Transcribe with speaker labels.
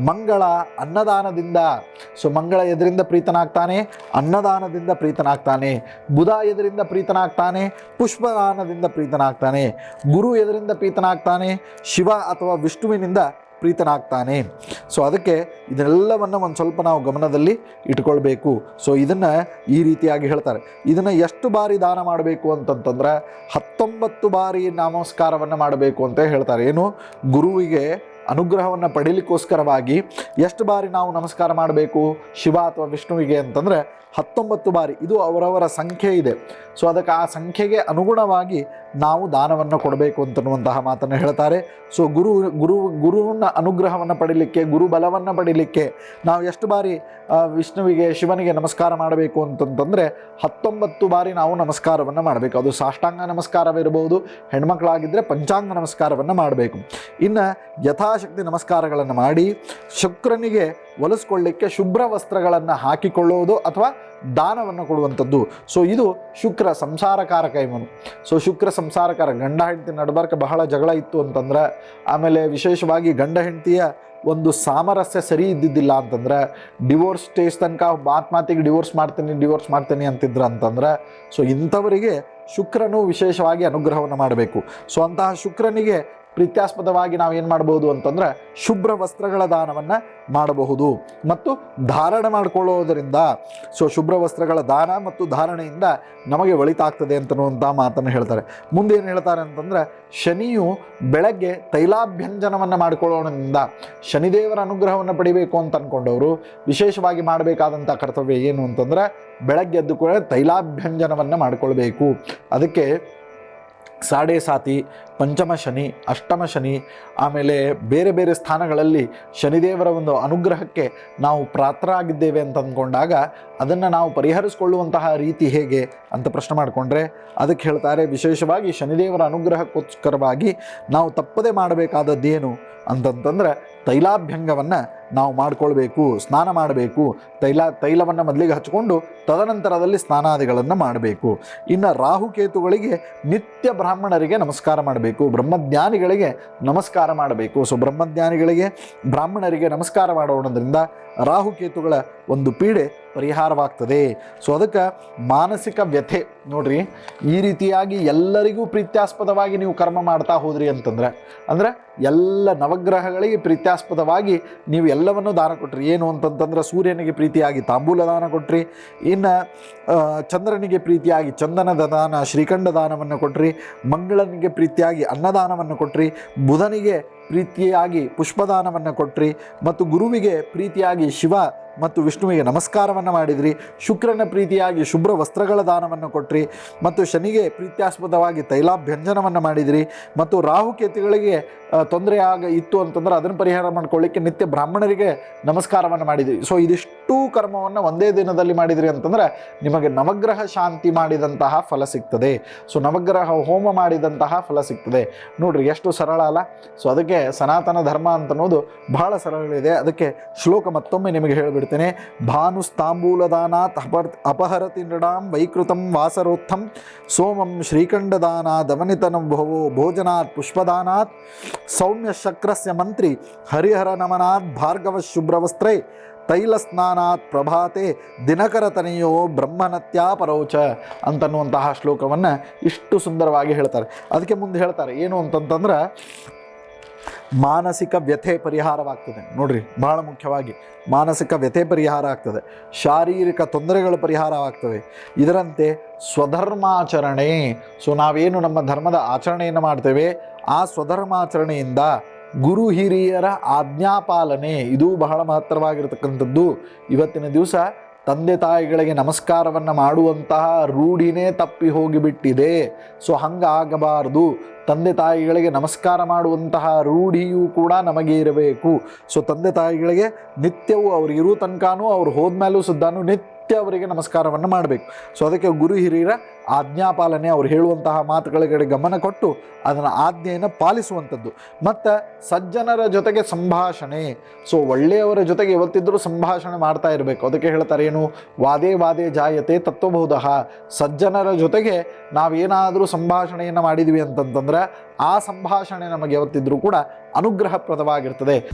Speaker 1: ಮಂಗಳ ಅನ್ನದಾನದಿಂದ. ಸೊ ಮಂಗಳ ಎದರಿಂದ ಪ್ರೀತನಾಗ್ತಾನೆ, ಅನ್ನದಾನದಿಂದ ಪ್ರೀತನಾಗ್ತಾನೆ, ಬುಧ ಎದರಿಂದ ಪ್ರೀತನಾಗ್ತಾನೆ, ಪುಷ್ಪದಾನದಿಂದ ಪ್ರೀತನಾಗ್ತಾನೆ, ಗುರು ಎದರಿಂದ ಪ್ರೀತನಾಗ್ತಾನೆ, ಶಿವ ಅಥವಾ ವಿಷ್ಣುವಿನಿಂದ ಪ್ರೀತನಾಗ್ತಾನೆ. ಸೊ ಅದಕ್ಕೆ ಇದನ್ನೆಲ್ಲವನ್ನು ಒಂದು ಸ್ವಲ್ಪ ನಾವು ಗಮನದಲ್ಲಿ ಇಟ್ಕೊಳ್ಬೇಕು. ಸೊ ಇದನ್ನು ಈ ರೀತಿಯಾಗಿ ಹೇಳ್ತಾರೆ. ಇದನ್ನು ಎಷ್ಟು ಬಾರಿ ದಾನ ಮಾಡಬೇಕು ಅಂತಂತಂದ್ರೆ ಹತ್ತೊಂಬತ್ತು ಬಾರಿ ನಮಸ್ಕಾರವನ್ನು ಮಾಡಬೇಕು ಅಂತ ಹೇಳ್ತಾರೆ. ಏನು? ಗುರುವಿಗೆ ಅನುಗ್ರಹವನ್ನು ಪಡೀಲಿಕ್ಕೋಸ್ಕರವಾಗಿ ಎಷ್ಟು ಬಾರಿ ನಾವು ನಮಸ್ಕಾರ ಮಾಡಬೇಕು ಶಿವ ಅಥವಾ ವಿಷ್ಣುವಿಗೆ ಅಂತಂದರೆ ಹತ್ತೊಂಬತ್ತು ಬಾರಿ. ಇದು ಅವರವರ ಸಂಖ್ಯೆ ಇದೆ. ಸೊ ಅದಕ್ಕೆ ಆ ಸಂಖ್ಯೆಗೆ ಅನುಗುಣವಾಗಿ ನಾವು ದಾನವನ್ನು ಕೊಡಬೇಕು ಅಂತನ್ನುವಂತಹ ಮಾತನ್ನು ಹೇಳ್ತಾರೆ. ಸೊ ಗುರು ಗುರು, ಗುರುವಿನ ಅನುಗ್ರಹವನ್ನು ಪಡೀಲಿಕ್ಕೆ, ಗುರು ಬಲವನ್ನು ಪಡೀಲಿಕ್ಕೆ ನಾವು ಎಷ್ಟು ಬಾರಿ ವಿಷ್ಣುವಿಗೆ, ಶಿವನಿಗೆ ನಮಸ್ಕಾರ ಮಾಡಬೇಕು ಅಂತಂತಂದರೆ ಹತ್ತೊಂಬತ್ತು ಬಾರಿ ನಾವು ನಮಸ್ಕಾರವನ್ನು ಮಾಡಬೇಕು. ಅದು ಸಾಷ್ಟಾಂಗ ನಮಸ್ಕಾರವಿರಬಹುದು ಹೆಣ್ಮಕ್ಳಾಗಿದ್ದರೆ ಪಂಚಾಂಗ ನಮಸ್ಕಾರವನ್ನು ಮಾಡಬೇಕು. ಇನ್ನು ಯಥಾಶಕ್ತಿ ನಮಸ್ಕಾರಗಳನ್ನು ಮಾಡಿ, ಶುಕ್ರನಿಗೆ ಹೊಲಿಸ್ಕೊಳ್ಳಿಕ್ಕೆ ಶುಭ್ರ ವಸ್ತ್ರಗಳನ್ನು ಹಾಕಿಕೊಳ್ಳುವುದು ಅಥವಾ ದಾನವನ್ನು ಕೊಡುವಂಥದ್ದು. ಸೊ ಇದು ಶುಕ್ರ ಸಂಸಾರಕಾರಕ ಇವನು ಸೊ ಶುಕ್ರ ಸಂಸಾರಕಾರ ಗಂಡ ಹೆಂಡತಿ ನಡ್ಬಾರ್ಕ ಬಹಳ ಜಗಳ ಇತ್ತು ಅಂತಂದ್ರೆ, ಆಮೇಲೆ ವಿಶೇಷವಾಗಿ ಗಂಡ ಹೆಂಡತಿಯ ಒಂದು ಸಾಮರಸ್ಯ ಸರಿ ಇದ್ದಿದ್ದಿಲ್ಲ ಅಂತಂದ್ರೆ ಡಿವೋರ್ಸ್ ಸ್ಟೇಜ್ ತನಕ ಮಾತು ಡಿವೋರ್ಸ್ ಮಾಡ್ತೀನಿ ಡಿವೋರ್ಸ್ ಮಾಡ್ತೀನಿ ಅಂತಿದ್ರು ಅಂತಂದ್ರೆ ಸೊ ಇಂಥವರಿಗೆ ಶುಕ್ರನು ವಿಶೇಷವಾಗಿ ಅನುಗ್ರಹವನ್ನು ಮಾಡಬೇಕು. ಸೊ ಅಂತಹ ಶುಕ್ರನಿಗೆ ಪ್ರೀತ್ಯಾಸ್ಪದವಾಗಿ ನಾವು ಏನು ಮಾಡ್ಬೋದು ಅಂತಂದ್ರೆ ಶುಭ್ರ ವಸ್ತ್ರಗಳ ದಾನವನ್ನು ಮಾಡಬಹುದು. ಮತ್ತು ಧಾರಣೆ ಮಾಡಿಕೊಳ್ಳೋದರಿಂದ, ಸೊ ಶುಭ್ರ ವಸ್ತ್ರಗಳ ದಾನ ಮತ್ತು ಧಾರಣೆಯಿಂದ ನಮಗೆ ಒಳಿತಾಗ್ತದೆ ಅಂತನ್ನುವಂಥ ಮಾತನ್ನು ಹೇಳ್ತಾರೆ. ಮುಂದೆ ಏನು ಹೇಳ್ತಾರೆ ಅಂತಂದ್ರೆ, ಶನಿಯು ಬೆಳಗ್ಗೆ ತೈಲಾಭ್ಯಂಜನವನ್ನು ಮಾಡಿಕೊಳ್ಳೋದ್ರಿಂದ ಶನಿದೇವರ ಅನುಗ್ರಹವನ್ನು ಪಡಿಬೇಕು ಅಂತ ಅಂದ್ಕೊಂಡವರು ವಿಶೇಷವಾಗಿ ಮಾಡಬೇಕಾದಂಥ ಕರ್ತವ್ಯ ಏನು ಅಂತಂದ್ರೆ, ಬೆಳಗ್ಗೆ ಎದ್ದು ಕೂಡ ತೈಲಾಭ್ಯಂಜನವನ್ನು ಮಾಡಿಕೊಳ್ಬೇಕು. ಅದಕ್ಕೆ ಸಾಡೆ ಸಾತಿ, ಪಂಚಮ ಶನಿ, ಅಷ್ಟಮ ಶನಿ, ಆಮೇಲೆ ಬೇರೆ ಬೇರೆ ಸ್ಥಾನಗಳಲ್ಲಿ ಶನಿದೇವರ ಒಂದು ಅನುಗ್ರಹಕ್ಕೆ ನಾವು ಪ್ರಾತ್ರರಾಗಿದ್ದೇವೆ ಅಂತ ಅಂದ್ಕೊಂಡಾಗ ಅದನ್ನು ನಾವು ಪರಿಹರಿಸಿಕೊಳ್ಳುವಂತಹ ರೀತಿ ಹೇಗೆ ಅಂತ ಪ್ರಶ್ನೆ ಮಾಡಿಕೊಂಡ್ರೆ ಅದಕ್ಕೆ ಹೇಳ್ತಾರೆ, ವಿಶೇಷವಾಗಿ ಶನಿದೇವರ ಅನುಗ್ರಹಕ್ಕೋಸ್ಕರವಾಗಿ ನಾವು ತಪ್ಪದೇ ಮಾಡಬೇಕಾದದ್ದೇನು ಅಂತಂತಂದ್ರೆ ತೈಲಾಭ್ಯಂಗವನ್ನು ನಾವು ಮಾಡಿಕೊಳ್ಬೇಕು, ಸ್ನಾನ ಮಾಡಬೇಕು, ತೈಲ, ತೈಲವನ್ನು ಮೊದಲಿಗೆ ಹಚ್ಕೊಂಡು ತದನಂತರದಲ್ಲಿ ಸ್ನಾನಾದಿಗಳನ್ನು ಮಾಡಬೇಕು. ಇನ್ನು ರಾಹುಕೇತುಗಳಿಗೆ ನಿತ್ಯ ಬ್ರಾಹ್ಮಣರಿಗೆ ನಮಸ್ಕಾರ ಮಾಡಬೇಕು, ಬ್ರಹ್ಮಜ್ಞಾನಿಗಳಿಗೆ ನಮಸ್ಕಾರ ಮಾಡಬೇಕು. ಸೊ ಬ್ರಹ್ಮಜ್ಞಾನಿಗಳಿಗೆ ಬ್ರಾಹ್ಮಣರಿಗೆ ನಮಸ್ಕಾರ ಮಾಡೋಣದ್ರಿಂದ ರಾಹುಕೇತುಗಳ ಒಂದು ಪೀಡೆ ಪರಿಹಾರವಾಗ್ತದೆ. ಸೊ ಅದಕ್ಕೆ ಮಾನಸಿಕ ವ್ಯಥೆ. ನೋಡ್ರಿ, ಈ ರೀತಿಯಾಗಿ ಎಲ್ಲರಿಗೂ ಪ್ರೀತ್ಯಾಸ್ಪದವಾಗಿ ನೀವು ಕರ್ಮ ಮಾಡ್ತಾ ಹೋದ್ರಿ ಅಂತಂದ್ರೆ, ಅಂದ್ರೆ ಎಲ್ಲ ನವಗ್ರಹಗಳಿಗೆ ಪ್ರೀತ್ಯಾಸ್ಪದವಾಗಿ ನೀವು ಎಲ್ಲವನ್ನು ದಾನ ಕೊಟ್ರಿ. ಏನು ಅಂತಂತಂದ್ರೆ ಸೂರ್ಯನಿಗೆ ಪ್ರೀತಿಯಾಗಿ ತಾಂಬೂಲ ದಾನ ಕೊಟ್ರಿ, ಇನ್ನು ಚಂದ್ರನಿಗೆ ಪ್ರೀತಿಯಾಗಿ ಚಂದನದ ದಾನ, ಶ್ರೀಖಂಡ ದಾನವನ್ನು ಕೊಟ್ರಿ, ಮಂಗಳನಿಗೆ ಪ್ರೀತಿಯಾಗಿ ಅನ್ನದಾನವನ್ನು ಕೊಟ್ರಿ, ಬುಧನಿಗೆ ಪ್ರೀತಿಯಾಗಿ ಪುಷ್ಪದಾನವನ್ನು ಕೊಟ್ರಿ, ಮತ್ತು ಗುರುವಿಗೆ ಪ್ರೀತಿಯಾಗಿ ಶಿವ ಮತ್ತು ವಿಷ್ಣುವಿಗೆ ನಮಸ್ಕಾರವನ್ನು ಮಾಡಿದ್ರಿ. ಶುಕ್ರನ ಪ್ರೀತಿಯಾಗಿ ಶುಭ್ರ ವಸ್ತ್ರಗಳ ದಾನವನ್ನು ಕೊಟ್ರಿ. ಮತ್ತು ಶನಿಗೆ ಪ್ರೀತ್ಯಾಸ್ಪದವಾಗಿ ತೈಲಾಭ್ಯಂಜನವನ್ನು ಮಾಡಿದ್ರಿ. ಮತ್ತು ರಾಹುಕೇತುಗಳಿಗೆ ತೊಂದರೆ ಆಗ ಇತ್ತು ಅಂತಂದ್ರೆ ಅದನ್ನು ಪರಿಹಾರ ಮಾಡ್ಕೊಳ್ಳಿಕ್ಕೆ ನಿತ್ಯ ಬ್ರಾಹ್ಮಣರಿಗೆ ನಮಸ್ಕಾರವನ್ನು ಮಾಡಿದ್ರಿ. ಸೊ ಇದಿಷ್ಟು ಕರ್ಮವನ್ನು ಒಂದೇ ದಿನದಲ್ಲಿ ಮಾಡಿದ್ರಿ ಅಂತಂದ್ರೆ ನಿಮಗೆ ನವಗ್ರಹ ಶಾಂತಿ ಮಾಡಿದಂತಹ ಫಲ ಸಿಗ್ತದೆ. ಸೊ ನವಗ್ರಹ ಹೋಮ ಮಾಡಿದಂತಹ ಫಲ ಸಿಗ್ತದೆ. ನೋಡ್ರಿ, ಎಷ್ಟು ಸರಳ ಅಲ್ಲ? ಸೊ ಅದಕ್ಕೆ ಸನಾತನ ಧರ್ಮ ಅಂತ ಅನ್ನೋದು ಬಹಳ ಸರಳ ಇದೆ ಅದಕ್ಕೆ ಶ್ಲೋಕ ಮತ್ತೊಮ್ಮೆ ನಿಮಗೆ ಹೇಳಿಬಿಡ್ತೇನೆ. ಭಾನುಸ್ತಾಂಬೂಲದಾನಾತ್ ಅಪರ್ ಅಪಹರತಿ ನೃಡಾಂ ವೈಕೃತಂ ವಾಸರೋತ್ಥಂ. ಸೋಮಂ ದಮನಿತನ ಭವೋ ಭೋಜನಾತ್ ಪುಷ್ಪದಾನಾತ್. ಸೌಮ್ಯ ಶಕ್ರಸ್ಯ ಮಂತ್ರಿ ಹರಿಹರ ನಮನಾತ್ ಭಾರ್ಗವ ಶುಭ್ರವಸ್ತ್ರೇ. ತೈಲಸ್ನಾನಾತ್ ಪ್ರಭಾತೆ ದಿನಕರತನೆಯೋ ಬ್ರಹ್ಮನತ್ಯಾ ಪರೋಚ ಅಂತನ್ನುವಂತಹ ಶ್ಲೋಕವನ್ನು ಇಷ್ಟು ಸುಂದರವಾಗಿ ಹೇಳ್ತಾರೆ. ಅದಕ್ಕೆ ಮುಂದೆ ಹೇಳ್ತಾರೆ, ಏನು ಅಂತಂತಂದ್ರೆ ಮಾನಸಿಕ ವ್ಯಥೆ ಪರಿಹಾರವಾಗ್ತದೆ. ನೋಡ್ರಿ, ಬಹಳ ಮುಖ್ಯವಾಗಿ ಮಾನಸಿಕ ವ್ಯಥೆ ಪರಿಹಾರ ಆಗ್ತದೆ. ಶಾರೀರಿಕ ತೊಂದರೆಗಳು ಪರಿಹಾರವಾಗ್ತವೆ. ಇದರಂತೆ ಸ್ವಧರ್ಮಾಚರಣೆ. ಸೊ, ನಾವೇನು ನಮ್ಮ ಧರ್ಮದ ಆಚರಣೆಯನ್ನು ಮಾಡ್ತೇವೆ? ಆ ಸ್ವಧರ್ಮಾಚರಣೆಯಿಂದ ಗುರು ಹಿರಿಯರ ಆಜ್ಞಾಪಾಲನೆ. ಇದು ಬಹಳ ಮಹತ್ತರವಾಗಿರತಕ್ಕಂಥದ್ದು. ಇವತ್ತಿನ ದಿವಸ ತಂದೆ ತಾಯಿಗಳಿಗೆ ನಮಸ್ಕಾರವನ್ನು ಮಾಡುವಂತಹ ರೂಢಿನೇ ತಪ್ಪಿ ಹೋಗಿಬಿಟ್ಟಿದೆ. ಸೊ, ಹಂಗಾಗಬಾರ್ದು. ತಂದೆ ತಾಯಿಗಳಿಗೆ ನಮಸ್ಕಾರ ಮಾಡುವಂತಹ ರೂಢಿಯೂ ಕೂಡ ನಮಗೆ ಇರಬೇಕು. ಸೊ, ತಂದೆ ತಾಯಿಗಳಿಗೆ ನಿತ್ಯವೂ ಅವ್ರು ಇರೋ ತನಕನೂ ಅವ್ರು ಹೋದ್ಮೇಲೂ ಸುದ್ದಾನು ನಿತ್ಯ ಅವರಿಗೆ ನಮಸ್ಕಾರವನ್ನು ಮಾಡಬೇಕು. ಸೊ ಅದಕ್ಕೆ ಗುರು ಹಿರಿಯರ ಆಜ್ಞಾಪಾಲನೆ, ಅವ್ರು ಹೇಳುವಂತಹ ಮಾತುಗಳಿಗೆ ಗಮನ ಕೊಟ್ಟು ಅದನ್ನು ಆಜ್ಞೆಯನ್ನು ಪಾಲಿಸುವಂಥದ್ದು. ಮತ್ತು ಸಜ್ಜನರ ಜೊತೆಗೆ ಸಂಭಾಷಣೆ. ಸೊ ಒಳ್ಳೆಯವರ ಜೊತೆಗೆ ಯಾವತ್ತಿದ್ರೂ ಸಂಭಾಷಣೆ ಮಾಡ್ತಾ ಇರಬೇಕು. ಅದಕ್ಕೆ ಹೇಳ್ತಾರೆ ಏನು? ವಾದೇ ವಾದೇ ಜಾಯತೆ ತತ್ವಬಹುದಃ ಸಜ್ಜನರ ಜೊತೆಗೆ ನಾವೇನಾದರೂ ಸಂಭಾಷಣೆಯನ್ನು ಮಾಡಿದ್ವಿ ಅಂತಂತಂದ್ರೆ ಆ ಸಂಭಾಷಣೆ ನಮಗೆ ಯಾವತ್ತಿದ್ರೂ ಕೂಡ ಅನುಗ್ರಹಪ್ರದವಾಗಿರ್ತದೆ.